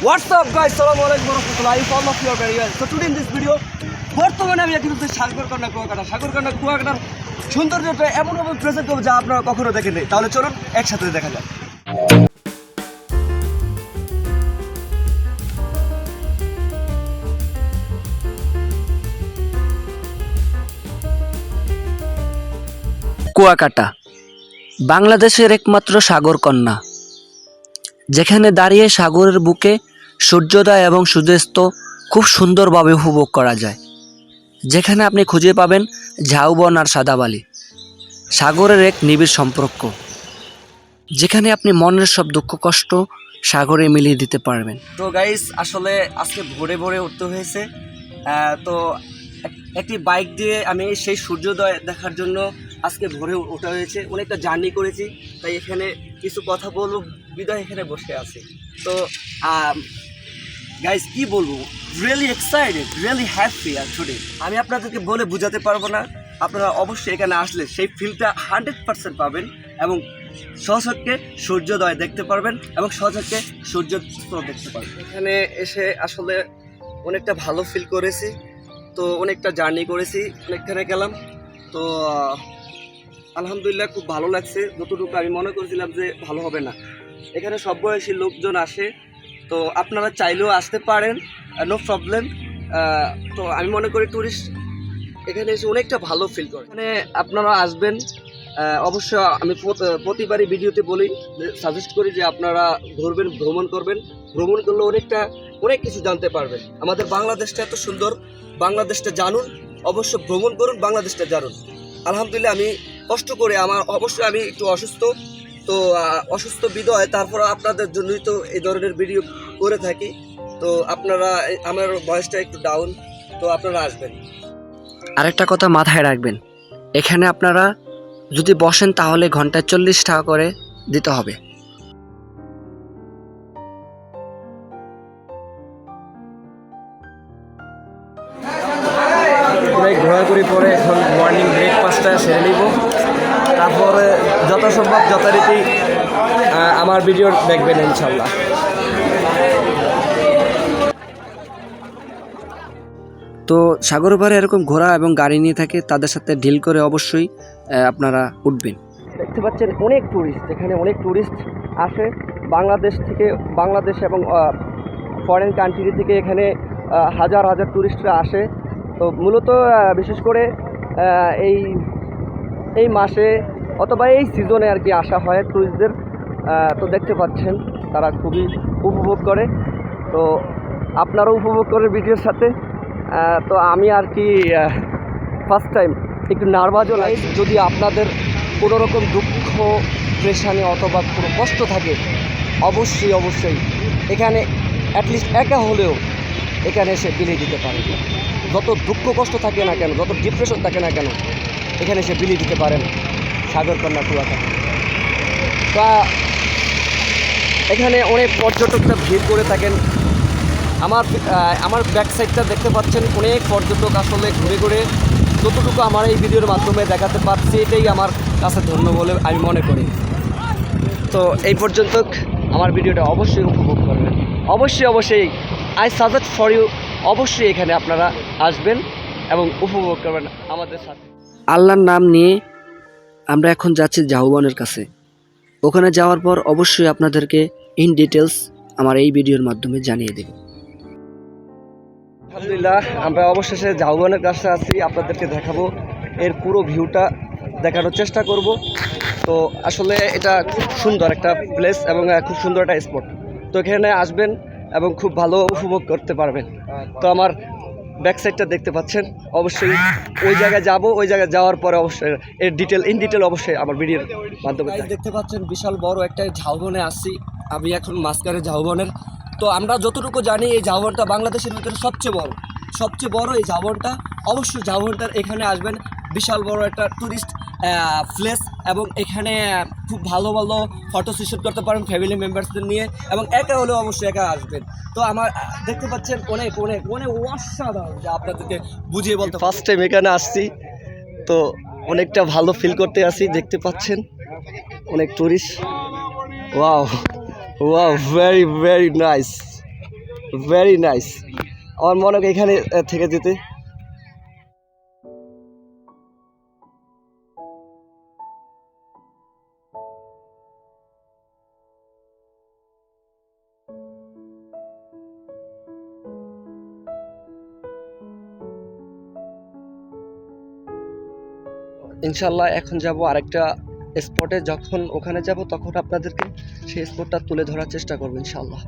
What's up, guys? Assalamu alaikum warahmatullahi all of you. So, today in this video, বর্তমানে আমি হচ্ছে সাগরকন্যা কুয়াকাটা সাগরকন্যা কুয়াকাটার সৌন্দর্যটা এমনভাবে প্রেজেন্ট করব আপনারা কখনো দেখেননি তাহলে চলুন একসাথে দেখা যাক কুয়াকাটা বাংলাদেশের একমাত্র সাগর কন্যা, যেখানে দাঁড়িয়ে সাগরের বুকে সূর্যোদয় এবং সূর্যাস্ত খুব সুন্দরভাবে উপভোগ করা যায়। যেখানে আপনি খুঁজে পাবেন ঝাউবন আর সাদাবালি সাগরের এক নিবিড় সম্পর্ক, যেখানে আপনি মনের সব দুঃখ, কষ্ট সাগরে মিলিয়ে দিতে পারবেন। তো গাইস আসলে আজকে ভোরে ভোরে উঠতে হয়েছে। তো একটি বাইক দিয়ে আমি সেই সূর্যোদয় দেখার জন্য আজকে ভোরে ওঠা হয়েছে। অনেকটা জার্নি করেছি। তাই এখানে কিছু কথা বলব। বিদায় এখানে বসে আছি। তো গাইস কি বলব? রিয়েলি এক্সাইটেড রিয়েলি হ্যাপি আর টুডে আমি আপনাদেরকে বলে বোঝাতে পারব না। আপনারা অবশ্যই এখানে আসলে সেই ফিলটা হান্ড্রেড পার্সেন্ট পাবেন এবং সহজকে সূর্যোদয় দেখতে পারবেন এবং সহজকে সূর্যাস্ত দেখতে পারবেন। এখানে এসে আসলে অনেকটা ভালো ফিল করেছি। তো অনেকটা জার্নি করেছি, অনেকখানে গেলাম। তো আলহামদুলিল্লাহ খুব ভালো লাগছে। যতটুকু আমি মনে করেছিলাম যে ভালো হবে না। এখানে সব বয়সী লোকজন আসে। তো আপনারা চাইলেও আসতে পারেন নো প্রবলেম তো আমি মনে করি ট্যুরিস্ট এখানে এসে অনেকটা ভালো ফিল করে। মানে আপনারা আসবেন অবশ্য আমি প্রতিবারই ভিডিওতে বলি সাজেস্ট করি যে আপনারা ঘুরবেন, ভ্রমণ করবেন। ভ্রমণ করলে অনেকটা, অনেক কিছু জানতে পারবেন। আমাদের বাংলাদেশটা এত সুন্দর, বাংলাদেশটা জানুন। অবশ্য ভ্রমণ করুন, বাংলাদেশটা জানুন। আলহামদুলিল্লাহ আমি কষ্ট করে, আমার, অবশ্যই আমি একটু অসুস্থ। তো অসুস্থ বিদয় তারপর আপনাদের জন্যই তো এই ধরনের ভিডিও করে থাকি। তো আপনারা আমার বয়সটা একটু ডাউন তো আপনারা আসবেন। আরেকটা কথা মাথায় রাখবেন এখানে আপনারা যদি বসেন তাহলে ঘন্টায় চল্লিশ টাকা করে দিতে হবে। ঘোরাঘুরি পরে এখন মর্নিং ব্রেকফাস্টটা সেরে নিব। যথাসম্ভব যথারীতি আমার ভিডিও দেখবেন ইনশাল্লাহ তো সাগর পাড়ে এরকম ঘোড়া এবং গাড়ি নিয়ে থাকে তাদের সাথে ডিল করে অবশ্যই আপনারা উঠবেন। দেখতে পাচ্ছেন অনেক ট্যুরিস্ট এখানে অনেক ট্যুরিস্ট আসে। বাংলাদেশ থেকে বাংলাদেশ এবং ফরেন কান্ট্রি থেকে এখানে হাজার হাজার ট্যুরিস্টরা আসে। তো মূলত বিশেষ করে এই এই মাসে অথবা এই সিজনে আর কি আসা হয় ট্যুরিস্টদের তো দেখতে পাচ্ছেন, তারা খুবই উপভোগ করে। তো আপনারাও উপভোগ করে ভিডিওর সাথে তো আমি আর কি ফার্স্ট টাইম একটু নার্ভাসও লাগে যদি আপনাদের কোনো রকম দুঃখ প্রেশানি অথবা কোনো কষ্ট থাকে, অবশ্যই অবশ্যই এখানে অ্যাটলিস্ট একা হলেও এখানে এসে বিলিয়ে দিতে পারেন। যত দুঃখ কষ্ট থাকে না কেন, যত ডিপ্রেশন থাকে না কেন, এখানে এসে বিলিয়ে দিতে পারেন। সাগরকন্যা কুয়াকাটা। তা এখানে অনেক পর্যটকরা ভিড় করে থাকেন। আমার আমার ব্যাক সাইডটা দেখতে পাচ্ছেন, অনেক পর্যটক আসলে ঘুরে ঘুরে। যতটুকু আমার এই ভিডিওর মাধ্যমে দেখাতে পারছি, এটাই আমার কাছে ধন্য বলে আমি মনে করি। তো এই পর্যন্ত আমার ভিডিওটা অবশ্যই উপভোগ করবেন। অবশ্যই অবশ্যই আই সাজেস্ট ফর ইউ অবশ্যই এখানে আপনারা আসবেন এবং উপভোগ করবেন আমাদের সাথে। আল্লাহর নাম নিয়ে আমরা এখন যাচ্ছি জাহুবানের কাছে। ওখানে যাওয়ার পর অবশ্যই আপনাদেরকে ইন ডিটেলস আমার এই ভিডিওর মাধ্যমে জানিয়ে দেব। আলহামদুলিল্লাহ, আমরা অবশেষে জাহুবানের কাছে আছি, আপনাদেরকে দেখাবো। এর পুরো ভিউটা দেখানোর চেষ্টা করব। তো আসলে এটা খুব সুন্দর একটা প্লেস এবং খুব সুন্দর একটা স্পট তো এখানে আসবেন এবং খুব ভালো উপভোগ করতে পারবেন। তো আমার ব্যাক সাইডটা দেখতে পাচ্ছেন অবশ্যই ওই জায়গায় যাব ওই জায়গায় যাওয়ার পরে অবশ্যই এর ডিটেল ইন ডিটেল অবশ্যই আমার ভিডিওর মাধ্যমে দেখতে পাচ্ছেন বিশাল বড় একটা ঝাউবনে আসছি আমি এখন মাঝখানে ঝাউবনের। তো আমরা যতটুকু জানি এই ঝাউবনটা বাংলাদেশের ভিতরে সবচেয়ে বড়। সবচেয়ে বড় এই ঝাউবনটা। অবশ্যই ঝাউবনটার এখানে আসবেন। বিশাল বড় একটা ট্যুরিস্ট প্লেস এবং এখানে খুব ভালো ভালো ফটো সেশন করতে পারেন ফ্যামিলি মেম্বার্সদের নিয়ে এবং একা হলেও অবশ্যই একা আসবেন। তো আমার দেখতে পাচ্ছেন অনেক অনেক অনেক অসাধারণ যা আপনাদেরকে বুঝিয়ে বলতে ফার্স্ট টাইম এখানে আসছি, তো অনেকটা ভালো ফিল করতে আসি, দেখতে পাচ্ছেন? অনেক tourist wow wow very very nice very nice আমার মনে হয় এখানে থেকে যেতে। ইনশাল্লাহ এখন যাব আরেকটা স্পটে যখন ওখানে যাব, তখন আপনাদেরকে সেই স্পটটা তুলে ধরার চেষ্টা করব ইনশাল্লাহ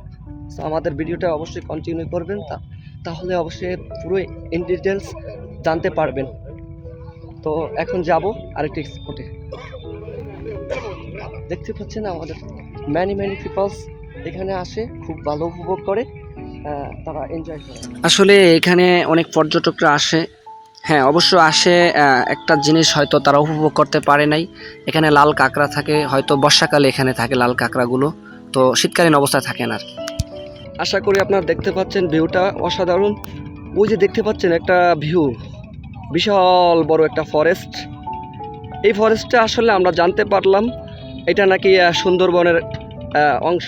তো আমাদের ভিডিওটা অবশ্যই কন্টিনিউ করবেন। তা, তাহলে অবশ্যই পুরো ইন ডিটেলস জানতে পারবেন। তো, এখন যাব আরেকটি স্পটে দেখতে পাচ্ছেন আমাদের ম্যানি ম্যানি পিপলস এখানে আসে, খুব ভালো উপভোগ করে। তারা এনজয় করে। আসলে এখানে অনেক পর্যটকরা আসে। হ্যাঁ অবশ্য আসে একটা জিনিস হয়তো তারা উপভোগ করতে পারে নাই। এখানে লাল কাঁকড়া থাকে, হয়তো বর্ষাকালে এখানে থাকে লাল কাঁকড়াগুলো। তো শীতকালীন অবস্থায় থাকে না আর আশা করি আপনারা দেখতে পাচ্ছেন ভিউটা অসাধারণ। ওই যে দেখতে পাচ্ছেন একটা ভিউ, বিশাল বড় একটা ফরেস্ট এই ফরেস্টটা আসলে আমরা জানতে পারলাম, এটা নাকি সুন্দরবনের অংশ।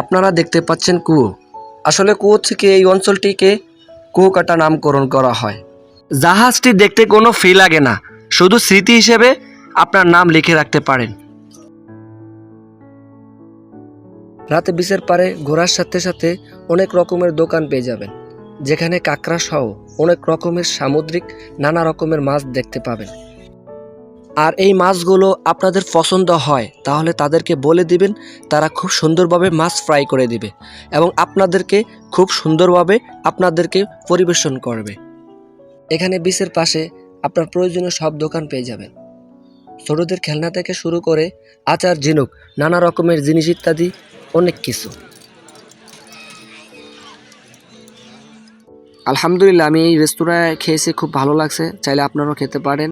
আপনারা দেখতে পাচ্ছেন কুয়ো। আসলে কুয়ো থেকে এই অঞ্চলটিকে কুয়োকাটা নামকরণ করা হয়। জাহাজটি দেখতে কোনো ফি লাগে না, শুধু স্মৃতি হিসেবে আপনার নাম লিখে রাখতে পারেন। রাতে বিচের পারে ঘোরার সাথে সাথে অনেক রকমের দোকান পেয়ে যাবেন, যেখানে কাঁকড়া সহ অনেক রকমের সামুদ্রিক, নানা রকমের মাছ দেখতে পাবেন। আর এই মাছগুলো আপনাদের পছন্দ হয়, তাহলে তাদেরকে বলে দিবেন, তারা খুব সুন্দরভাবে মাছ ফ্রাই করে দিবে এবং আপনাদেরকে খুব সুন্দরভাবে আপনাদেরকে পরিবেশন করবে। এখানে বিচের পাশে আপনার প্রয়োজনীয় সব দোকান পেয়ে যাবেন। ছোটদের খেলনা থেকে শুরু করে আচার, ঝিনুক, নানা রকমের জিনিস ইত্যাদি, অনেক কিছু। আলহামদুলিল্লাহ, আমি এই রেস্তোরাঁয় খেয়েছি, খুব ভালো লাগছে, চাইলে আপনারাও খেতে পারেন।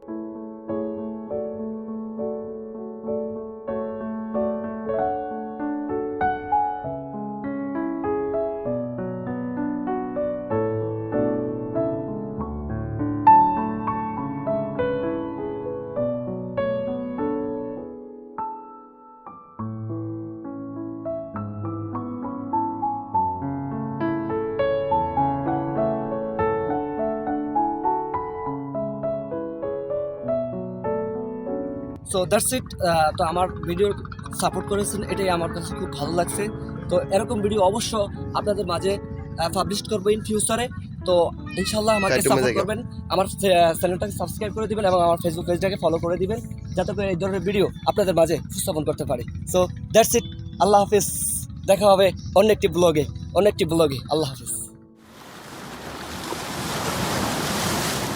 সো দ্যাটস ইট তো আমার ভিডিও সাপোর্ট করেছেন এটাই আমার কাছে খুব ভালো লাগছে। তো এরকম ভিডিও অবশ্য আপনাদের মাঝে পাবলিশ করব ইন ফিউচারে তো ইনশাল্লাহ আমাকে সাপোর্ট করবেন। আমার চ্যানেলটাকে সাবস্ক্রাইব করে দিবেন এবং আমার ফেসবুক পেজটাকে ফলো করে দিবেন যাতে করে এই ধরনের ভিডিও আপনাদের মাঝে উপস্থাপন করতে পারি। সো দ্যাটস ইট আল্লাহ হাফিজ। দেখা হবে অন্য একটি ব্লগে অন্য একটি ব্লগে আল্লাহ হাফিজ।